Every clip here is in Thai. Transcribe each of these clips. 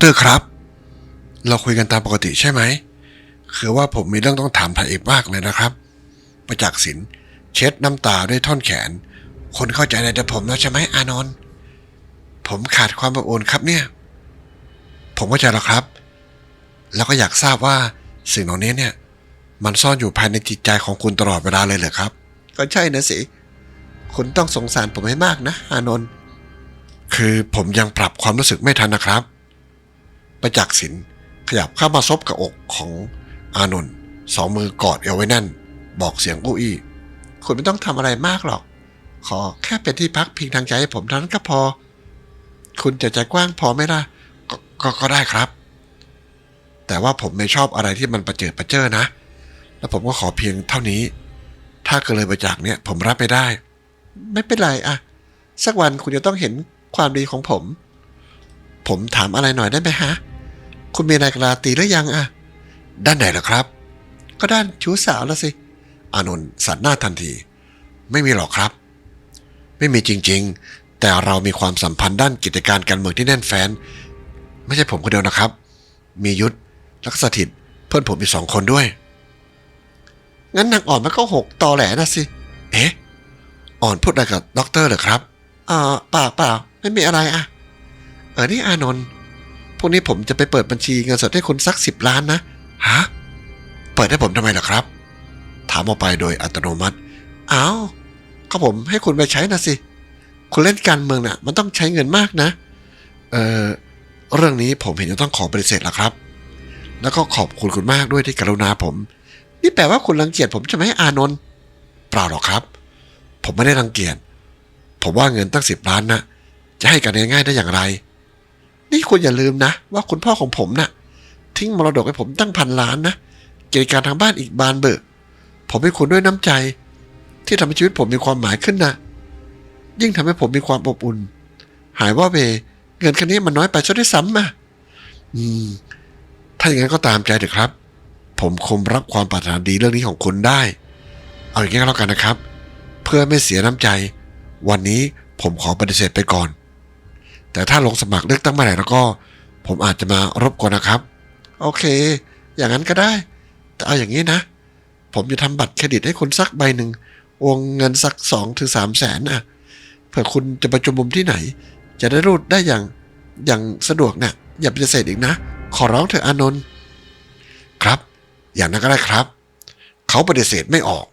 เตอร์ครับ เราคุยกันตามปกติใช่ไหม คือว่าผมมีเรื่องต้องถามถ่ายเอกมากเลยนะครับ ประจักษ์ศิลป์เช็ดน้ำตาด้วยท่อนแขน คนเข้าใจในแต่ผมแล้วใช่ไหมอานนท์ผมขาดความอบอุ่นครับเนี่ย ผมเข้าใจแล้วครับ แล้วก็อยากทราบว่าสิ่งเหล่านี้เนี่ย มันซ่อนอยู่ภายในจิตใจของคุณตลอดเวลาเลยเหรอครับ ก็ใช่นะสิ คุณต้องสงสารผมให้มากนะ อานนท์คือผมยังปรับความรู้สึกไม่ทันนะครับ ประจักษ์ศิลขยับเข้ามาซบกับอกของอานนท์สองมือกอดเอวไว้แน่น บอกเสียงอู้อี้คุณไม่ต้องทำอะไรมากหรอก ขอแค่เป็นที่พักพิงทางใจให้ผมเท่านั้นก็พอ คุณจะใจกว้างพอไหมล่ะกก็ก็ได้ครับ แต่ว่าผมไม่ชอบอะไรที่มันประเจิดประเจ้อนะ แล้วผมก็ขอเพียงเท่านี้ ถ้าเกิดเลยไปจากเนี้ยผมรับไม่ได้ ไม่เป็นไรอะสักวันคุณจะต้องเห็นความดีของผม ผมถามอะไรหน่อยได้ไหมฮะ คุณมีนายกราตีหรือยังอะด้านไหนล่ะครับ ก็ด้านชู้สาวละสิ อานนท์สันหน้าทันที ไม่มีหรอกครับ ไม่มีจริงๆ แต่เรามีความสัมพันธ์ด้านกิจการการเมืองที่แน่นแฟ้น ไม่ใช่ผมคนเดียวนะครับ มียุทธละก็สถิตเพื่อนผมอีกสองคนด้วย งั้นนางอ่อนมันก็หกตอแหลนะสิ เอ๊ะ อ่อนพูดอะไรกับด็อกเตอร์เหรอครับอ่าปล่าเปล่าไม่มีอะไรอะเออนี่อานนท์ พรุ่งนี้ผมจะไปเปิดบัญชีเงินสดให้คุณสักสิบล้านนะฮะเปิดให้ผมทำไมล่ะครับ ถามออกไปโดยอัตโนมัติอ้าวก็ผมให้คุณไปใช้นะสิ คุณเล่นการเมืองน่ะ มันต้องใช้เงินมากนะ เออเรื่องนี้ผมเห็นจะต้องขอปฏิเสธล้วครับ แล้วก็ขอบคุณคุณมากด้วยที่กรุณาผม นี่แปลว่าคุณรังเกียจผมใช่ไหมอานนท์เปล่าหรอกครับ ผมไม่ได้รังเกียจผมว่าเงินตั้งสิบล้านนะจะให้กันง่ายๆได้อย่างไร นี่คุณอย่าลืมนะ ว่าคุณพ่อของผมน่ะ ทิ้งมรดกให้ผมตั้งพันล้านนะกิจการทางบ้านอีกบานเบิกผมให้คุณด้วยน้ำใจ ที่ทำให้ชีวิตผมมีความหมายขึ้นนะยิ่งทำให้ผมมีความอบอุ่น หายว่าเว เงินค่นี้มันน้อยไปซะด้วยซ้ำอะอืม ถ้าอย่างนั้นก็ตามใจเถอะครับ ผมคงรับความปรารถนาดีเรื่องนี้ของคุณได้ เอาอย่างนี้ก็แล้วกันนะครับ เพื่อไม่เสียน้ำใจ วันนี้ผมขอปฏิเสธไปก่อน แต่ถ้าลงสมัครเลือกตั้งเมื่อไหร่แล้วก็ ผมอาจจะมารบกวนนะครับ โอเค อย่างนั้นก็ได้ แต่เอาอย่างนี้นะ ผมจะทำบัตรเครดิตให้คุณสักใบหนึ่งวงเงินสักสองถึงสามแสนอะเผื่อคุณจะประชุมมุมที่ไหน จะได้รูดได้อย่างอย่างสะดวกเนี่ยอย่าปฏิเสธอีกนะ ขอร้องเถอะอานนท์ครับ อย่างนั้นก็ได้ครับ เขาปฏิเสธไม่ออก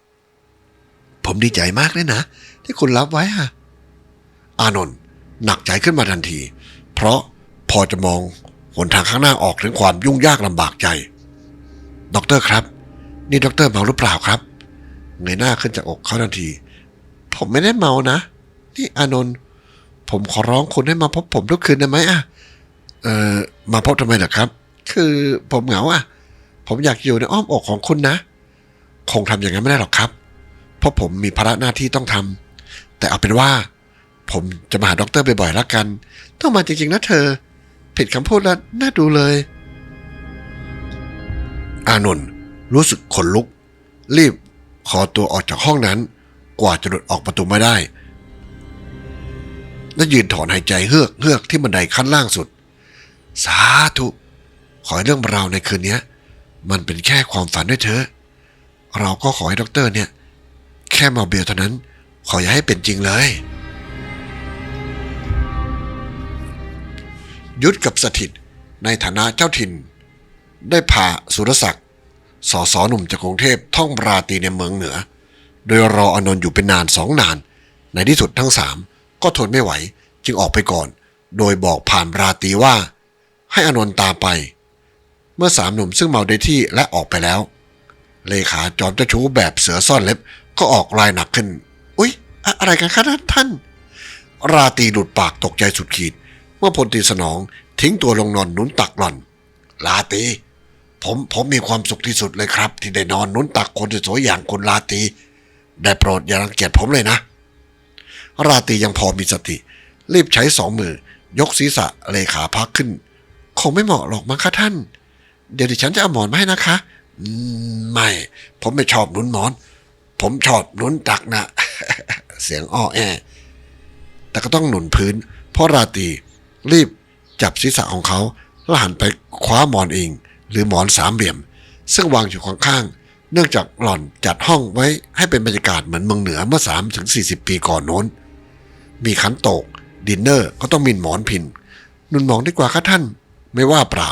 ผมดีใจมากเลยนะ ที่คุณรับไว้ฮะอานนท์ หนักใจขึ้นมาทันที เพราะพอจะมองหนทางข้างหน้าออกถึงความยุ่งยากลำบากใจด็อกเตอร์ครับ นี่ด็อกเตอร์เมาหรือเปล่าครับเงยหน้าขึ้นจากอกเขาทันที ผมไม่ได้เมานะ นี่อานนท์ผมขอร้องคุณให้มาพบผมทุกคืนได้ไหมอะเอ่อมาพบทำไมเหรอครับ คือผมเหงาอะ ผมอยากอยู่ในอ้อมอกของคุณนะ คงทำอย่างนั้นไม่ได้หรอกครับ เพราะผมมีภาระหน้าที่ต้องทำแต่เอาเป็นว่า ผมจะมาหาด็อกเตอร์บ่อยๆแล้วกัน ต้องมาจริงๆนะเธอ ผิดคำพูดแล้วน่าดูเลย อานนท์รู้สึกขนลุก รีบขอตัวออกจากห้องนั้น กว่าจะหลุดออกประตูไม่ได้ และยืนถอนหายใจเฮือกเฮือกที่บันไดขั้นล่างสุด สาธุ ขอให้เรื่องราวในคืนนี้มันเป็นแค่ความฝันด้วยเถอะเราก็ขอให้ด็อกเตอร์เนี่ย แค่มาเบียวเท่านั้น ขออย่าให้เป็นจริงเลย ยุทธกับสถิตในฐานะเจ้าถิ่น ได้พาสุรศักดิ์สอสอหนุ่มจากกรุงเทพท่องราตรีในเมืองเหนือ โดยรออานนท์อยู่เป็นนานสองนาน ในที่สุดทั้งสามก็ทนไม่ไหวจึงออกไปก่อน โดยบอกผ่านราตรีว่า ให้อานนท์ตามไป เมื่อสามหนุ่มซึ่งเมาได้ที่และออกไปแล้ว เลขาจอมเจ้าชู้แบบเสือซ่อนเล็บก็ออกลายหนักขึ้น อุ๊ย อะอะไรกันคะท่าน ราตรีหลุดปากตกใจสุดขีด เมื่อพลตีสนองทิ้งตัวลงนอนนุนตักหล่อน ลาตีผมผมมีความสุขที่สุดเลยครับ ที่ได้นอนนุนตักคนสวยๆอย่างคุณลาตี ได้โปรดอย่ารังเกียจผมเลยนะ ราตียังพอมีสติ รีบใช้สองมือ ยกศีรษะเลขาพักขึ้น คงไม่เหมาะหรอกมั้งคะท่าน เดี๋ยวดิฉันจะเอาหมอนมาให้นะคะ ไม่ ผมไม่ชอบนุนหมอน ผมชอบนุนตักนะ เสียงอ้อแอ แต่ก็ต้องหนุนพื้น เพราะราตี รีบจับศีรษะของเขาแล้วหันไปคว้าหมอนอิง หรือหมอนสามเหลี่ยม ซึ่งวางอยู่ข้างๆเนื่องจากหล่อนจัดห้องไว้ให้เป็นบรรยากาศเหมือนเมืองเหนือเมื่อ3ถึง40 ปีก่อนโน้น มีขันโตก ดินเนอร์ก็ต้องมีหมอนพินหนุนหมองดีกว่าค่ะท่าน ไม่ว่าเปล่า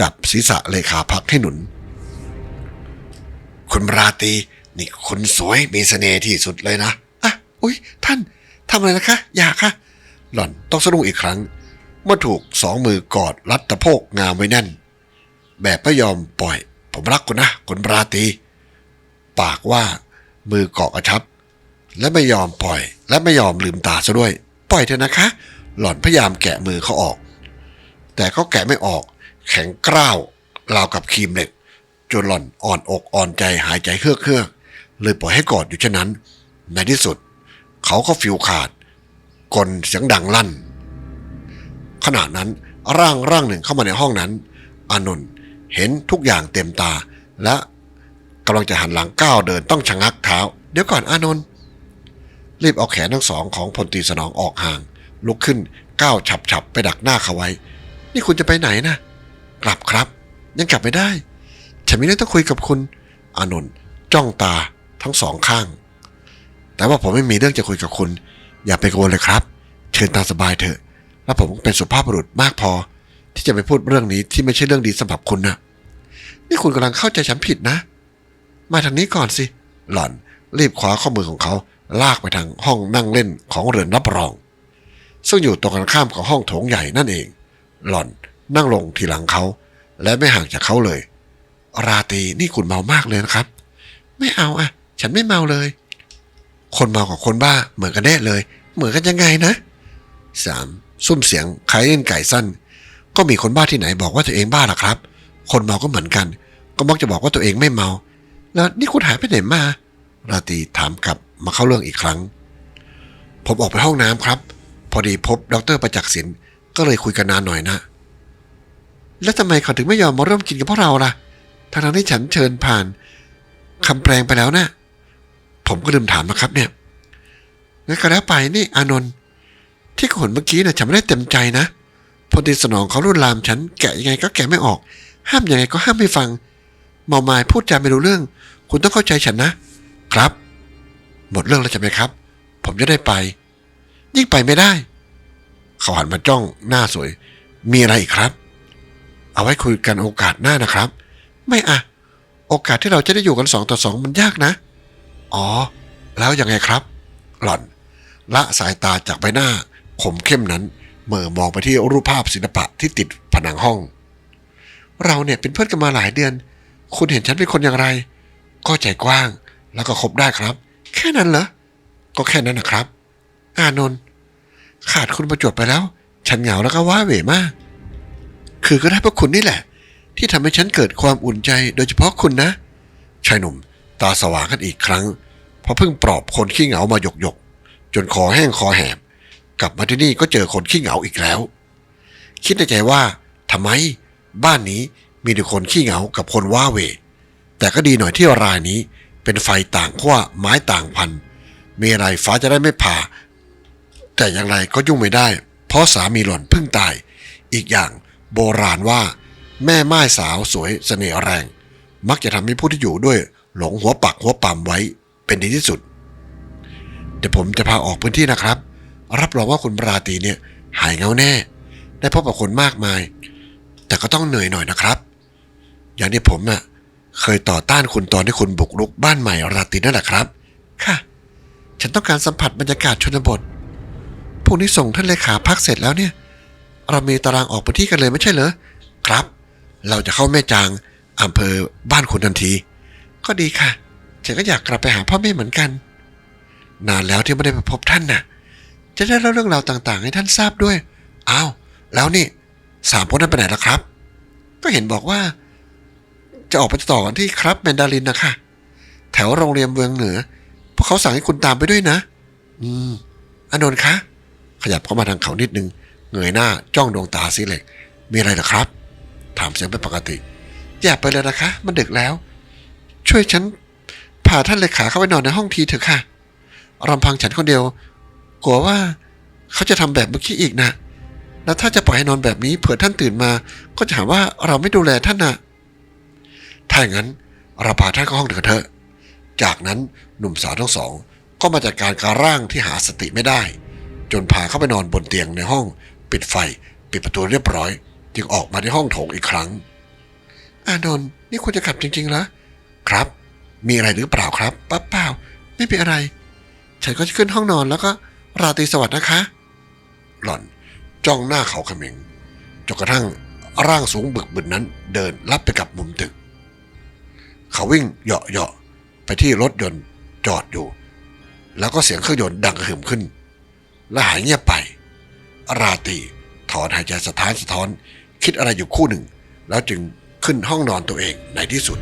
จับศีรษะเลขาพักให้หนุน คุณราตีนี่คุณสวยมีเสน่ห์ที่สุดเลยนะอะอุ้ยท่านทำอะไรนะคะ อย่าค่ะ หล่อนต้องสะดุ้งอีกครั้ง เมื่อถูกสองมือกอดรัดตะโพกงามไว้แน่น แบบไม่ยอมปล่อย ผมรักคุณนะคุณราตี ปากว่ามือเกาะกระชับ และไม่ยอมปล่อย และไม่ยอมลืมตาซะด้วย ปล่อยเถอะนะคะ หล่อนพยายามแกะมือเขาออก แต่ก็แกะไม่ออก แข็งกร้าวราวกับครีมเหล็ก จนหล่อนอ่อนอกอ่อนใจหายใจเครือเครือเลยปล่อยให้กอดอยู่เช่นนั้น ในที่สุด เขาก็ฟิวขาดกลเสียงดังลั่น ขณะนั้นร่างร่างหนึ่งเข้ามาในห้องนั้น อานนท์เห็นทุกอย่างเต็มตา และกำลังจะหันหลังก้าวเดินต้องชะงักเท้า เดี๋ยวก่อนอานนท์รีบเอาแขนทั้งสองของพลตีสนองออกห่าง ลุกขึ้นก้าวฉับๆไปดักหน้าเขาไว้ นี่คุณจะไปไหนนะ กลับครับ ยังกลับไม่ได้ ฉันมีเรื่องต้องคุยกับคุณอานนท์จ้องตาทั้งสองข้าง แต่ว่าผมไม่มีเรื่องจะคุยกับคุณ อย่าไปกังวลเลยครับ เชิญตามสบายเถอะ และผมเป็นสุภาพบุรุษมากพอ ที่จะไปพูดเรื่องนี้ที่ไม่ใช่เรื่องดีสำหรับคุณนะนี่คุณกำลังเข้าใจฉันผิดนะ มาทางนี้ก่อนสิ หล่อนรีบคว้าข้อมือของเขาลากไปทางห้องนั่งเล่นของเรือนรับรอง ซึ่งอยู่ตรงกันข้ามกับห้องโถงใหญ่นั่นเอง หล่อนนั่งลงทีหลังเขา และไม่ห่างจากเขาเลย ราตรีนี่คุณเมามากเลยนะครับ ไม่เอาอะฉันไม่เมาเลย คนเมากับคนบ้าเหมือนกันแน่เลย เหมือนกันยังไงนะสาม ซุ่มเสียงใครเล่นไก่สั้น ก็มีคนบ้าที่ไหนบอกว่าตัวเองบ้าล่ะครับ คนเมาก็เหมือนกัน ก็มักจะบอกว่าตัวเองไม่เมา แล้วนี่คุณหายไปไหนมา ราตรีถามกลับมาเข้าเรื่องอีกครั้ง ผมออกไปห้องน้ำครับ พอดีพบดรประจักษ์ศิลป์ก็เลยคุยกันนานหน่อยนะ แล้วทำไมเขาถึงไม่ยอมมาร่วมกินกับพวกเราล่ะทั้งที่ฉันเชิญผ่านคำแปลงไปแล้วนะ ผมก็ลืมถามนะครับเนี่ยงั้นก็แล้วไปนี่อานนท์ ที่ขนเมื่อกี้นะ่ะฉันไม่ได้เต็มใจนะพลตรีสนองเขารุนลามฉันแกะยังไงก็แกะไม่ออก ห้ามยังไงก็ห้ามไม่ฟังเมาไม้พูดจาไม่รู้เรื่อง คุณต้องเข้าใจฉันนะ ครับ หมดเรื่องแล้วใช่ไหมครับ ผมจะได้ไป ยิ่งไปไม่ได้เขาหันมาจ้องหน้าสวย มีอะไรอีกครับ เอาไว้คุยกันโอกาสหน้านะครับ ไม่อะโอกาสที่เราจะได้อยู่กันสองต่อสองมันยากนะ อ๋อ แล้วยังไงครับ หล่อน ละสายตาจากใบหน้า ขมเข้มนั้นเหม่อมองไปที่รูปภาพศิลปะที่ติดผนังห้อง เราเนี่ยเป็นเพื่อนกันมาหลายเดือน คุณเห็นฉันเป็นคนอย่างไร ก็ใจกว้างแล้วก็คบได้ครับ แค่นั้นเหรอ ก็แค่นั้นนะครับ อานนท์ขาดคุณประจวบไปแล้ว ฉันเหงาแล้วก็ว้าเหวมาก คือก็ได้เพราะคุณนี่แหละ ที่ทำให้ฉันเกิดความอุ่นใจโดยเฉพาะคุณนะชายหนุ่ม ตาสว่างกันอีกครั้ง เพราะเพิ่งปลอบคนขี้เหงามาหยกหยกๆจนคอแห้งคอแหบ กลับมาที่นี่ก็เจอคนขี้เหงาอีกแล้ว คิดในใจว่าทำไมบ้านนี้มีแต่คนขี้เหงากับคนว้าเว แต่ก็ดีหน่อยที่รายนี้ เป็นไฟต่างขั้วไม้ต่างพัน มีอะไรฟ้าจะได้ไม่ผ่า แต่อย่างไรก็ยุ่งไม่ได้ เพราะสามีหล่อนเพิ่งตาย อีกอย่างโบราณว่า แม่ไม้สาวสวยเสน่ห์แรง มักจะทำให้ผู้ที่อยู่ด้วย หลงหัวปักหัวปั๊มไว้เป็นดีที่สุด เดี๋ยวผมจะพาออกพื้นที่นะครับ รับรองว่าคุณราตรีเนี่ยหายเงาแน่ ได้พบกับคนมากมาย แต่ก็ต้องเหนื่อยหน่อยนะครับ อย่างที่ผมน่ะเคยต่อต้านคุณตอนที่คุณบุกรุกบ้านใหม่ราตรีนั่นแหละครับ ค่ะ ฉันต้องการสัมผัสบรรยากาศชนบทพรุ่งนี้ส่งท่านเลขาพักเสร็จแล้วเนี่ย เรามีตารางออกพื้นที่กันเลยไม่ใช่เหรอ ครับ เราจะเข้าแม่จางอำเภอบ้านคุณทันที ก็ดีค่ะ ฉันก็อยากกลับไปหาพ่อแม่เหมือนกัน นานแล้วที่ไม่ได้ไปพบท่านน่ะ จะได้เล่าเรื่องราวต่างๆ ให้ท่านทราบด้วย อ้าว แล้วนี่สามคนนั้นไปไหนล่ะครับ ก็เห็นบอกว่า จะออกไปต่อกันที่ครับแมนดารินนะคะแถวโรงเรียนเมืองเหนือ พวกเขาสั่งให้คุณตามไปด้วยนะ อืม อนนท์คะ ขยับเข้ามาทางเขานิดนึง เงยหน้าจ้องดวงตาสิเหล็ก มีอะไรหรอครับ ถามเสียงเป็นปกติ อย่าไปเลยนะคะ มันดึกแล้ว ช่วยฉันพาท่านเลขาเข้าไปนอนในห้องทีเถอะค่ะรำพังฉันคนเดียว กลัวว่าเขาจะทำแบบเมื่อกี้อีกนะ แล้วถ้าจะปล่อยให้นอนแบบนี้เผื่อท่านตื่นมา ก็จะหาว่าเราไม่ดูแลท่านนะถ้าอย่างนั้นเราพาท่านเข้าห้องเถอะเถอะจากนั้นหนุ่มสาวทั้งสอง ก็มาจัดการการร่างที่หาสติไม่ได้ จนพาเข้าไปนอนบนเตียงในห้อง ปิดไฟ ปิดประตูเรียบร้อย จึงออกมาที่ห้องโถงอีกครั้ง อานนท์นี่คุณจะกลับจริงๆเหรอครับ มีอะไรหรือเปล่าครับป้าเปล่าไม่มีอะไร ฉันก็จะขึ้นห้องนอนแล้วก็ ราตรีสวัสดิ์นะคะ หล่อนจ้องหน้าเขาเขม็งจนกระทั่งร่างสูงบึกบึนนั้นเดินลับไปกับมุมตึก เขาวิ่งเหาะเหาะๆไปที่รถยนต์จอดอยู่ แล้วก็เสียงเครื่องยนต์ดังกระหึ่มขึ้น และหายเงียบไป ราตรีถอนหายใจสะท้านสะท้อน คิดอะไรอยู่คู่หนึ่ง แล้วจึงขึ้นห้องนอนตัวเองในที่สุด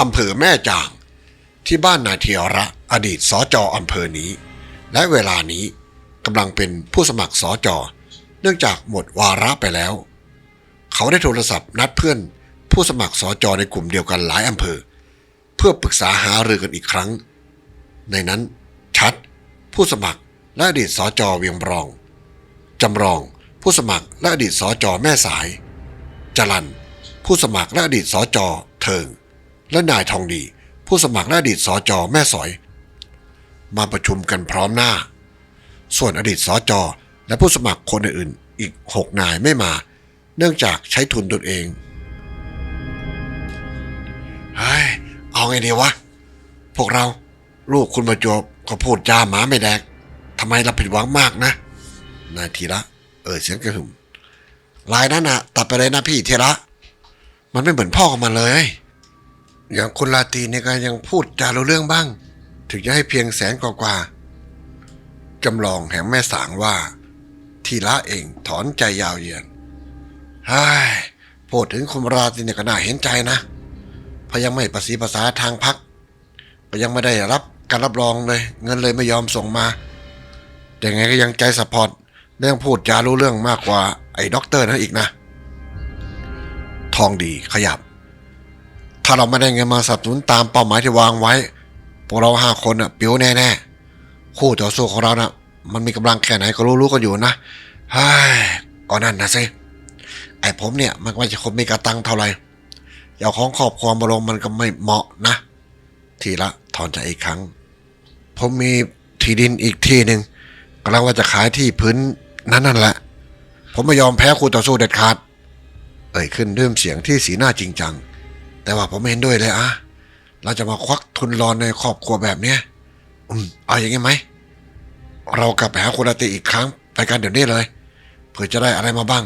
อำเภอแม่จาง ที่บ้านนายเทียระอดีตสจออำเภอนี้ และเวลานี้กำลังเป็นผู้สมัครสจเนื่องจากหมดวาระไปแล้ว เขาได้โทรศัพท์นัดเพื่อนผู้สมัครสจในกลุ่มเดียวกันหลายอำเภอ เพื่อปรึกษาหารือกันอีกครั้ง ในนั้นชัด ผู้สมัครและอดีตสจเวียงบรองจำลองผู้สมัครและอดีตสจแม่สาย จรันผู้สมัครและอดีตสจเทิง และนายทองดี ผู้สมัครและอดีตสจแม่สอย มาประชุมกันพร้อมหน้า ส่วนอดีตสจและผู้สมัครคนอื่นๆอีกหกนายไม่มา เนื่องจากใช้ทุนตนเองเฮ้ยเอาไงดีวะ พวกเราลูกคุณประจวบก็พูดจาหมาไม่แดกทำไมเราผิดหวังมากนะนายธีระเออเสียงกระหึ่มลายนั้นนะตัดไปเลยนะพี่ธีระมันไม่เหมือนพ่อของมันเลย อย่างคุณลาตีเนี่ยก็ยังพูดจารู้เรื่องบ้าง ถึงจะให้เพียงแสนกว่าๆจำลองแห่งแม่สางว่า ทีละเองถอนใจยาวเยียดเฮ้พูดถึงคุณราตีเนี่ยก็น่าเห็นใจนะพราะยังไม่ประสีภาษาทางพักก็ยังไม่ได้รับการรับรองเลย เงินเลยไม่ยอมส่งมา แต่ไงก็ยังใจสปอร์ตและยังพูดจารู้เรื่องมากกว่าไอ้ด็อกเตอร์นั่นอีกนะ ทองดีขยับ ถ้าเราไม่ได้เงินมาสนับสนุนตามเป้าหมายที่วางไว้ พวกเราห้าคนน่ะปิ้วแน่ๆ คู่ต่อสู้ของเราน่ะมันมีกำลังแค่ไหนก็รู้ๆกันอยู่นะเฮ้ยก็นั่นนะสิไอ้ผมเนี่ยมันไม่ใช่คนมีกระตังเท่าไหร่อย่าของครอบครัวมาลงมันก็ไม่เหมาะนะ ทีละถอนใจอีกครั้ง ผมมีที่ดินอีกที่หนึ่งกำลังว่าจะขายที่พื้นนั้นนั่นแหละ ผมไม่ยอมแพ้คู่ต่อสู้เด็ดขาด เอ่ยขึ้นด้วยเสียงที่สีหน้าจริงจัง แต่ว่าผมไม่เห็นด้วยเลยอะเราจะมาควักทุนรอนในครอบครัวแบบเนี้ยอืมเอาอย่างงี้ไหม เรากลับไปหาคุณอาติอีกครั้งไปกันเดี๋ยวนี้เลย เพื่อจะได้อะไรมาบ้าง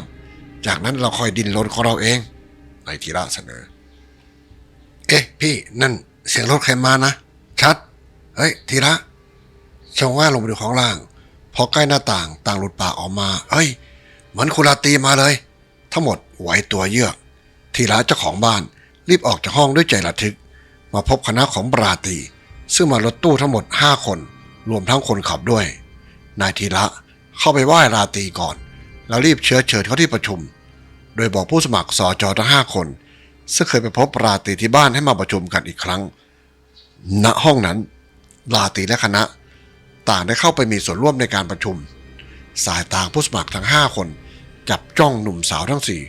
จากนั้นเราค่อยดินรนของเราเองนายธีระเสนอ เอ๊ะ พี่นั่นเสียงรถใครมานะ ชัด เฮ้ยธีระชงว่าลงไปดูของล่าง พอใกล้หน้าต่างต่างหลุดปากออกมาเฮ้ย เหมือนคุณราตีมาเลย ทั้งหมดไหวตัวเยือกทีละเจ้าของบ้าน รีบออกจากห้องด้วยใจระทึก มาพบคณะของปราตี ซึ่งมารถตู้ทั้งหมด 5 คน รวมทั้งคนขับด้วย นายทีละเข้าไปไหว้ราตีก่อน แล้วรีบเชื้อเชิญเขาที่ประชุม โดยบอกผู้สมัครสอจอทั้ง5คน ซึ่งเคยไปพบราตีที่บ้านให้มาประชุมกันอีกครั้ง ณห้องนั้น ราตีและคณะ ต่างได้เข้าไปมีส่วนร่วมในการประชุม สายตาผู้สมัครทั้ง 5 คน จับจ้องหนุ่มสาวทั้งสี่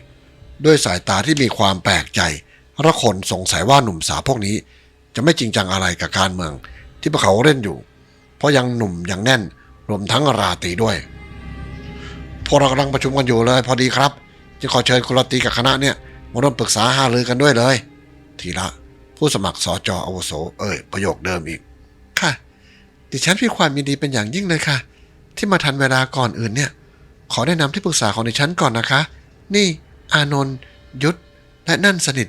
ด้วยสายตาที่มีความแปลกใจ และคนสงสัยว่าหนุ่มสาวพวกนี้ จะไม่จริงจังอะไรกับการเมือง ที่พวกเขาเล่นอยู่ เพราะยังหนุ่มยังแน่นรวมทั้งราตรีด้วยพวกเรากำลังประชุมกันอยู่เลยพอดีครับจึงขอเชิญคุณราตรีกับคณะเนี่ยมาร่วมปรึกษาหารือกันด้วยเลย ทีละ ผู้สมัครสอจออวโสเอ่ยประโยคเดิมอีก ค่ะ ดิฉันมีความยินดีเป็นอย่างยิ่งเลยค่ะ ที่มาทันเวลาก่อนอื่นเนี่ย ขอแนะนำที่ปรึกษาของดิฉันก่อนนะคะ นี่ อานนท์ยุทธและนั่นสนิท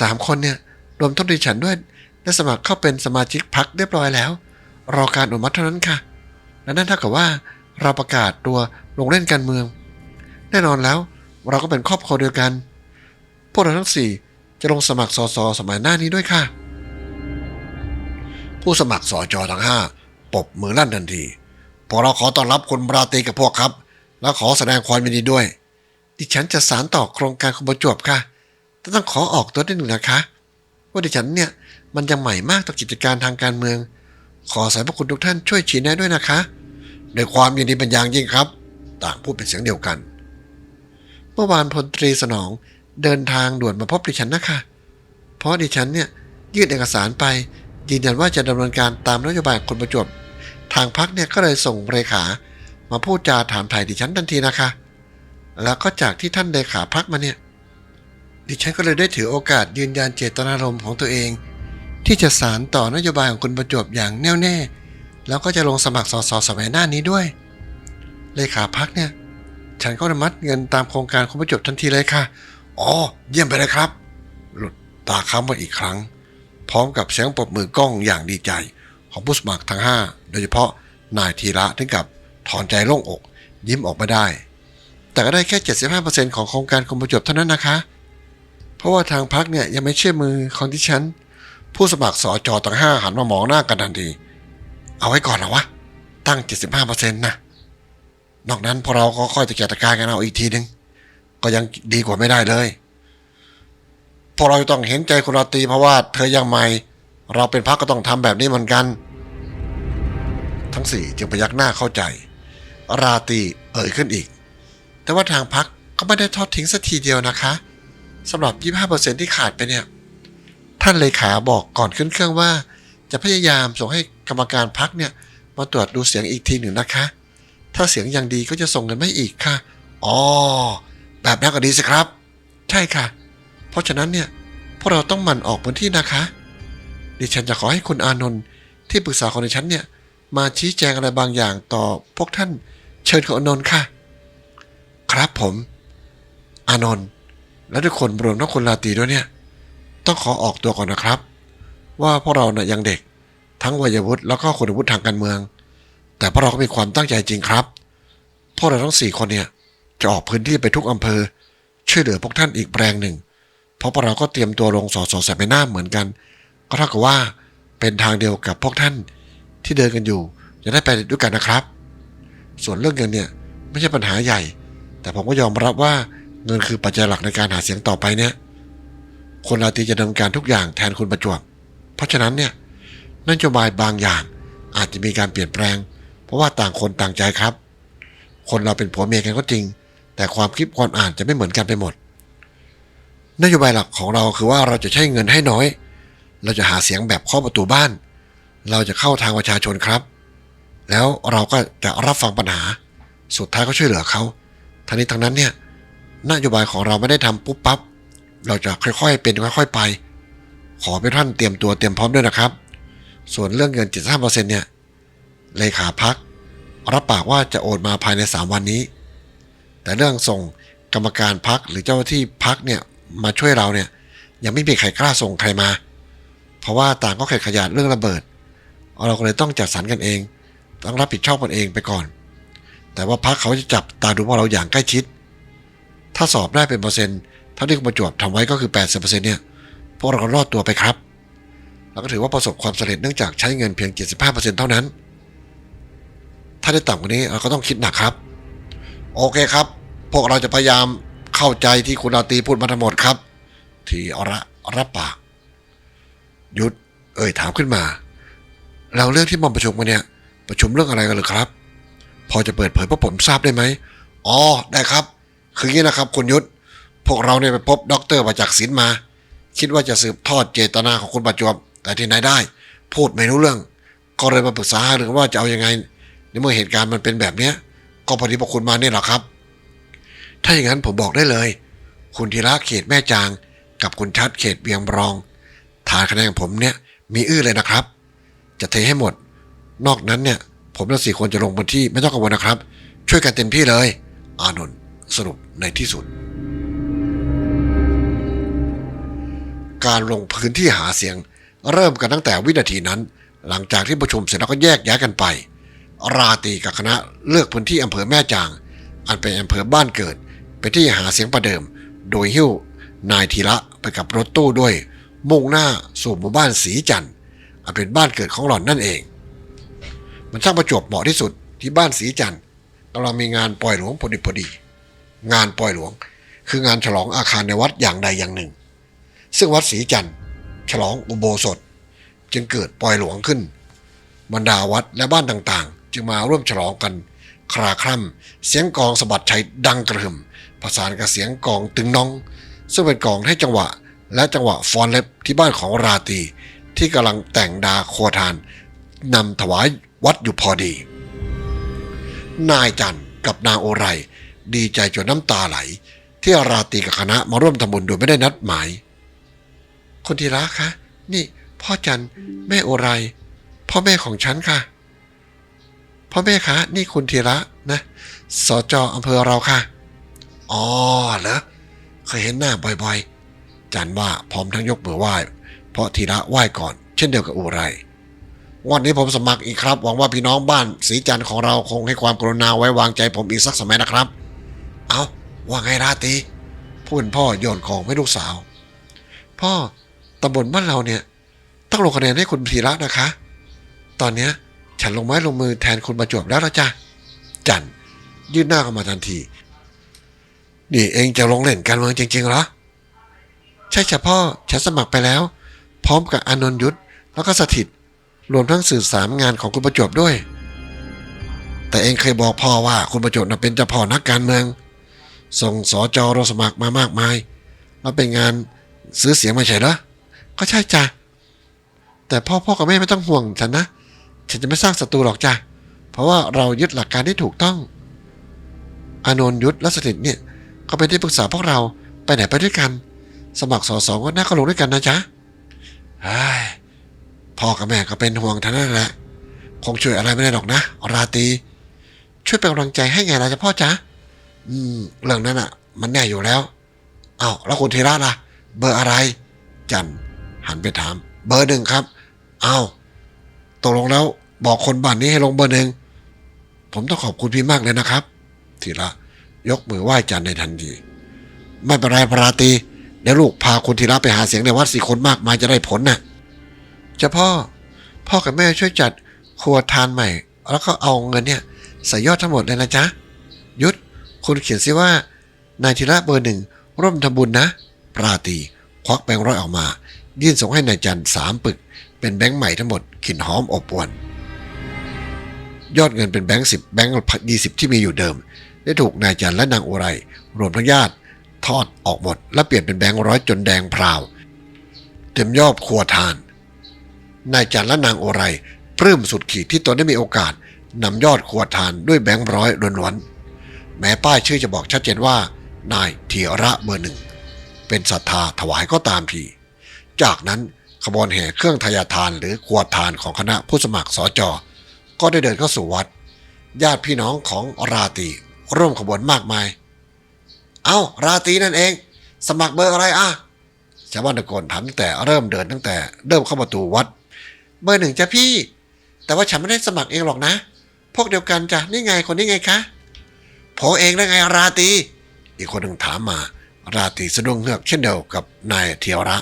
สามคนเนี่ยรวมทั้งดิฉันด้วยได้สมัครเข้าเป็นสมาชิกพักเรียบร้อยแล้ว รอการอนุมัติเท่านั้นค่ะ และนั่นเท่ากับว่าเราประกาศตัวลงเล่นการเมือง แน่นอนแล้วเราก็เป็นครอบครัวเดียวกัน พวกเราทั้งสี่จะลงสมัครสสสมัยหน้านี้ด้วยค่ะ ผู้สมัครสอจอทั้งห้าปบมือลั่นทันทีพวกเราขอต้อนรับคุณบราตรีกับพวกครับ และขอแสดงความยินดีด้วย ดิฉันจะสารต่อโครงการคุณประจวบค่ะ แต่ต้องขอออกตัวนิดหนึ่งนะคะ ว่าดิฉันเนี่ยมันยังใหม่มากต่อกิจการทางการเมือง ขอสายพระคุณทุกท่านช่วยชี้แนะด้วยนะคะด้วยความยินดีเป็นอย่างยิ่งครับ ต่างพูดเป็นเสียงเดียวกัน เมื่อวานพลตรีสนองเดินทางด่วนมาพบดิฉันนะคะ เพราะดิฉันเนี่ยยื่นเอกสารไปยืนยันว่าจะดำเนินการตามนโยบายคนประจวบทางพักเนี่ยก็เลยส่งเลขา มาพูดจาถามถ่ายดิฉันทันทีนะคะ แล้วก็จากที่ท่านเลขาพักมาเนี่ย ดิฉันก็เลยได้ถือโอกาสยืนยันเจตนารมณ์ของตัวเอง ที่จะสารต่อนโยบายของคุณประจวบอย่างแน่วแน่ แล้วก็จะลงสมัครสสสมัยหน้านี้ด้วย เลขาพักเนี่ย ฉันก็อนุมัติเงินตามโครงการคุณประจวบทันทีเลยค่ะ อ๋อ เยี่ยมไปเลยครับ หลุดตาค้ำมาอีกครั้ง พร้อมกับเสียงปรบมือกล้องอย่างดีใจ ของผู้สมัครทั้ง 5 โดยเฉพาะนายธีระถึงกับถอนใจโล่งอก ยิ้มออกมาได้ แต่ก็ได้แค่ 75%ของโครงการคุณประจวบเท่านั้นนะคะ เพราะว่าทางพักเนี่ยยังไม่เชื่อมือของที่ฉัน ผู้สมัครสอจอทั้งห้าหันมามองหน้ากันทันที เอาไว้ก่อนนะวะ ตั้ง 75%นะนอกนั้นพวกเราก็ค่อยจะจัดการกันเอาอีกทีนึง ก็ยังดีกว่าไม่ได้เลยพวกเราต้องเห็นใจคุณราตรีเพราะว่าเธอยังใหม่ เราเป็นพักก็ต้องทำแบบนี้เหมือนกัน ทั้งสี่จึงพยักหน้าเข้าใจ ราตรีเอ่ยขึ้นอีก แต่ว่าทางพักก็ไม่ได้ทอดทิ้งสักทีเดียวนะคะ สำหรับ 25%ที่ขาดไปเนี่ย ท่านเลขาบอกก่อนขึ้นเครื่องว่า จะพยายามส่งให้กรรมการพักเนี่ย มาตรวจดูเสียงอีกทีหนึ่งนะคะ ถ้าเสียงยังดีก็จะส่งเงินไม่อีกค่ะ อ๋อ แบบนั้นก็ดีสิครับ ใช่ค่ะ เพราะฉะนั้นเนี่ย พวกเราต้องหมั่นออกพื้นที่นะคะ ดิฉันจะขอให้คุณอานนท์ที่ปรึกษาของดิฉันเนี่ย มาชี้แจงอะไรบางอย่างต่อพวกท่านเชิญคุณอานนท์ค่ะ ครับผม อานนท์ และทุกคนรวมทั้งคุณลาตีด้วยเนี่ย ต้องขอออกตัวก่อนนะครับ ว่าพวกเรานี่ยยังเด็ก ทั้งวัยวุฒิแล้วก็คุณวุฒิทางการเมือง แต่พวกเราก็มีความตั้งใจจริงครับพวกเราทั้งสี่คนเนี่ยจะออกพื้นที่ไปทุกอำเภอ ช่วยเหลือพวกท่านอีกแรงหนึ่ง เพราะพวกเราก็เตรียมตัวลงสอสอแสบหน้าเหมือนกัน ก็เท่ากับว่าเป็นทางเดียวกับพวกท่านที่เดินกันอยู่จะได้ไปด้วยกันนะครับ ส่วนเรื่องเงินเนี่ยไม่ใช่ปัญหาใหญ่ แต่ผมก็ยอมรับว่า เงินคือปัจจัยหลักในการหาเสียงต่อไปเนี่ย คนราตีจะดำเนินการทุกอย่างแทนคุณประจวบ เพราะฉะนั้นเนี่ยนโยบายบางอย่างอาจจะมีการเปลี่ยนแปลง เพราะว่าต่างคนต่างใจครับ คนเราเป็นผัวเมียกันก็จริง แต่ความคิดความอ่านจะไม่เหมือนกันไปหมด นโยบายหลักของเราคือว่าเราจะใช้เงินให้น้อย เราจะหาเสียงแบบเคาะประตูบ้าน เราจะเข้าทางประชาชนครับ แล้วเราก็จะรับฟังปัญหา สุดท้ายก็ช่วยเหลือเขาทั้งนี้ทั้งนั้นเนี่ย นโยบายของเราไม่ได้ทำปุ๊บปั๊บเราจะค่อยๆเป็นค่อยๆไป ขอให้ท่านเตรียมตัวเตรียมพร้อมด้วยนะครับ ส่วนเรื่องเงิน 75%เนี่ยเลขาพักรับปากว่าจะโอนมาภายใน 3 วันนี้ แต่เรื่องส่งกรรมการพักหรือเจ้าหน้าที่พักเนี่ยมาช่วยเราเนี่ยยังไม่มีใครกล้าส่งใครมา เพราะว่าต่างก็แข่งขยาดเรื่องระเบิด เราก็เลยต้องจัดสรรกันเอง ต้องรับผิดชอบกันเองไปก่อน แต่ว่าพักเขาจะจับตาดูพวกเราอย่างใกล้ชิด ถ้าสอบได้เป็นเปอร์เซ็นต์เท่าที่คุณประจวบทำไว้ก็คือ 80%เนี่ยพวกเราก็รอดตัวไปครับ เราก็ถือว่าประสบความสำเร็จเนื่องจากใช้เงินเพียง 75%เท่านั้น ถ้าได้ต่ำกว่านี้เราก็ต้องคิดหนักครับ โอเคครับ พวกเราจะพยายามเข้าใจที่คุณราตีพูดมาทั้งหมดครับ ที่อระรับปาก ยุดเอ่ยถามขึ้นมา เราเรื่องที่มอมประชุมกันเนี่ย ประชุมเรื่องอะไรกันหรือครับ พอจะเปิดเผยพวกผมทราบได้ไหมอ๋อได้ครับ คืออย่างนี้นะครับคุณยุทธพวกเราเนี่ยไปพบด็อกเตอร์ประจักษ์ศิลป์มา คิดว่าจะสืบทอดเจตนาของคุณประจวบแต่ที่ไหนได้ พูดไม่รู้เรื่อง ก็เลยมาปรึกษาหารือว่าจะเอาอยังไงในเมื่อเหตุการณ์มันเป็นแบบเนี้ย ก็พอดีพวกคุณมาเนี่ยหละครับ ถ้าอย่างนั้นผมบอกได้เลย คุณธีระเขตแม่จาง กับคุณชัดเขตเบียงบรอง ฐานคะแนนของผมเนี่ยมีอื้อเลยนะครับ จะเทให้หมด นอกนั้นเนี่ย ผมทั้งสี่คนจะลงพื้นที่ไม่ต้องกังวลนะครับ ช่วยกันเต็มที่เลย อานนท์ สรุปในที่สุด การลงพื้นที่หาเสียง เริ่มกันตั้งแต่วินาทีนั้น หลังจากที่ประชุมเสร็จแล้วก็แยกย้ายกันไป ราตีกับคณะเลือกพื้นที่อำเภอแม่จาง อันเป็นอำเภอบ้านเกิดเป็นที่หาเสียงประเดิม โดยหิ้วนายธีระไปกับรถตู้ด้วย มุ่งหน้าสู่หมู่บ้านสีจันทร์อันเป็นบ้านเกิดของหล่อนนั่นเอง มันช่างประจวบเหมาะที่สุดที่บ้านสีจันทร์กำลังมีงานปล่อยหลวงพอดีพอดี งานปล่อยหลวง คืองานฉลองอาคารในวัดอย่างใดอย่างหนึ่ง ซึ่งวัดศรีจันทร์ฉลองอุโบสถ จึงเกิดปล่อยหลวงขึ้น บรรดาวัดและบ้านต่างๆ จึงมาร่วมฉลองกัน คราคร่ำเสียงกองสะบัดชัยดังกระหึ่มประสานกับเสียงกองตึงน้อง ซึ่งเป็นกองให้จังหวะ และจังหวะฟอนเล็บที่บ้านของราตี ที่กำลังแต่งดาโคทานนำถวายวัดอยู่พอดี นายจันทร์กับนางโอไร ดีใจจนน้ำตาไหล ที่ราตีกับคณะมาร่วมทำบุญโดยไม่ได้นัดหมาย คนทีละคะ นี่ พ่อจันแม่โอไร พ่อแม่ของฉันค่ะ พ่อแม่คะ นี่คุณธีระนะสจอำเภอเราค่ะ อ๋อเหรอเคยเห็นหน้าบ่อยๆ จันว่าพร้อมทั้งยกมือไหว้ เพราะธีระไหว้ก่อน เช่นเดียวกับอุไรวันนี้ผมสมัครอีกครับ หวังว่าพี่น้องบ้านสีจันของเราคงให้ความกรุณาไว้วางใจผมอีกสักสมัยนะครับ เอาว่าไงราตีผู้เป็นพ่อโยนของให้ลูกสาว พ่อตำบลบ้านเราเนี่ย ต้องลงคะแนนให้คุณธีระนะคะ ตอนเนี้ยฉันลงไม้ลงมือแทนคุณประจวบแล้วละจ้ะจันยื่นหน้าเข้ามาทันที นี่เองจะลงเล่นการเมืองจริงๆเหรอ ใช่จ้ะพ่อ ฉันสมัครไปแล้ว พร้อมกับอนนยุทธแล้วก็สถิต รวมทั้งสื่อสารงานของคุณประจวบด้วย แต่เองเคยบอกพ่อว่าคุณประจวบน่ะเป็นเจ้าพ่อนักการเมือง ส่งสอจอเราสมัครมามากมายแล้วเป็นงานซื้อเสียงไม่ใช่เหรอก็ใช่จ้ะแต่พ่อพ่อกับแม่ไม่ต้องห่วงฉันนะ ฉันจะไม่สร้างศัตรูหรอกจ้ะเพราะว่าเรายึดหลักการที่ถูกต้อง อานนท์ยุทธและสถิตเนี่ยก็เป็นที่ปรึกษาพวกเราไปไหนไปด้วยกัน สมัครสอสองก็น่าก็ลงด้วยกันนะจ๊ะไอ้พ่อกับแม่ก็เป็นห่วงท่านนั่นแหละ คงช่วยอะไรไม่ได้หรอกนะ ราตี ช่วยเป็นกำลังใจให้ไงล่ะจ๊ะพ่อจ๊ะ อืมเรื่องนั้นอะ มันแน่อยู่แล้วเอ้าแล้วคุณธีระล่ะ เบอร์อะไร จันหันไปถาม เบอร์หนึ่งครับเอ้าตกลงแล้วบอกคนบ้านนี้ให้ลงเบอร์หนึ่งผมต้องขอบคุณพี่มากเลยนะครับธีระยกมือไหว้จันในทันทีไม่เป็นไรพราตีเดี๋ยวลูกพาคุณธีระไปหาเสียงในวัดสี่คนมากมายจะได้ผลน่ะจ้าพ่อ พ่อกับแม่ช่วยจัดครัวทานใหม่ แล้วก็เอาเงินเนี่ยใส่ยอดทั้งหมดเลยนะจ๊ะยุทธ คุณเขียนซิว่า นายธีระเบอร์หนึ่งร่วมทำบุญนะ ปราตีควักแบงค์ร้อยออกมา ยื่นส่งให้นายจันทร์สามปึก เป็นแบงค์ใหม่ทั้งหมดกลิ่นหอมอบอวลยอดเงินเป็นแบงค์สิบแบงค์ยี่สิบที่มีอยู่เดิม ได้ถูกนายจันทร์และนางอุไร รวมทั้งญาติ ทอดออกหมด และเปลี่ยนเป็นแบงค์ร้อยจนแดงพราว เต็มยอดครัวทาน นายจันทร์และนางอุไรปลื้มสุดขีดที่ตนได้มีโอกาสนำยอดครัวทานด้วยแบงค์ร้อยล้วนๆ แม้ป้ายชื่อจะบอกชัดเจนว่า นายเทียระเบอร์หนึ่ง เป็นศรัทธาถวายก็ตามที จากนั้นขบวนแห่เครื่องทยาทานหรือขวดทานของคณะผู้สมัครสอจอก็ได้เดินเข้าสู่วัด ญาติพี่น้องของราตีร่วมขบวนมากมาย เอา้า ราตีนั่นเอง สมัครเบอร์อะไรอะชาวบ้านตะโกนถามตั้งแต่เริ่มเดินตั้งแต่เริ่มเข้าประตูวัด เบอร์หนึ่งจ้ะพี่ แต่ว่าฉันไม่ได้สมัครเองหรอกนะ พวกเดียวกันจ้ะนี่ไงคนนี้ไงคะ ผมเองได้ไงราตี อีกคนหนึ่งถามมา ราตีสะดุ้งเฮือกเช่นเดียวกับนายเทียวระ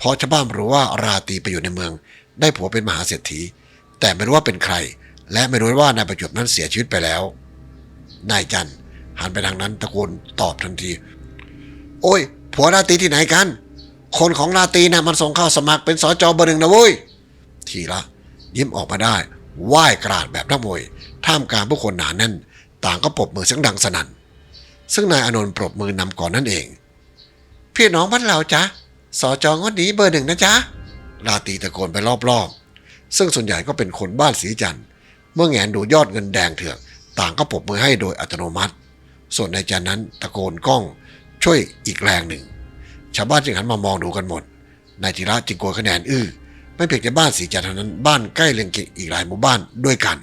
พราะชาวบ้านรู้ว่าราตีไปอยู่ในเมือง ได้ผัวเป็นมหาเศรษฐี แต่ไม่รู้ว่าเป็นใคร และไม่รู้ว่านายประจวบนั้นเสียชีวิตไปแล้ว นายจันหันไปทางนั้นตะโกนตอบทันที โอ้ย ผัวราตีที่ไหนกัน คนของราตีนะ่ะมันส่งเข้าสมัครเป็นสจเบอร์หนึ่งนะเว้ย ทีละ ยิ้มออกมาได้ไหว้กราดแบบนักมวย ท่ามกลางผู้คนหนาแน่น ต่างก็ปรบมือเสียงดังสนั่น ซึ่งนายอนนท์ปรบมือนำก่อนนั่นเอง พี่น้องบ้านเราจ๊ะสอจองวดนี้เบอร์หนึ่งนะจ๊ะราตีตะโกนไปรอบๆ ซึ่งส่วนใหญ่ก็เป็นคนบ้านสีจันทร์เมื่อแงนดูยอดเงินแดงเถือกต่างก็ปรบมือให้โดยอัตโนมัติ ส่วนนายจันนั้นตะโกนก้องช่วยอีกแรงหนึ่ง ชาวบ้านจึงหันมามองดูกันหมด นายธีระจึงโกยคะแนนอื้อ ไม่เพียงแต่บ้านสีจันทร์เท่านั้นบ้านใกล้เรือนเคียงอีกหลายหมู่บ้านด้วยกัน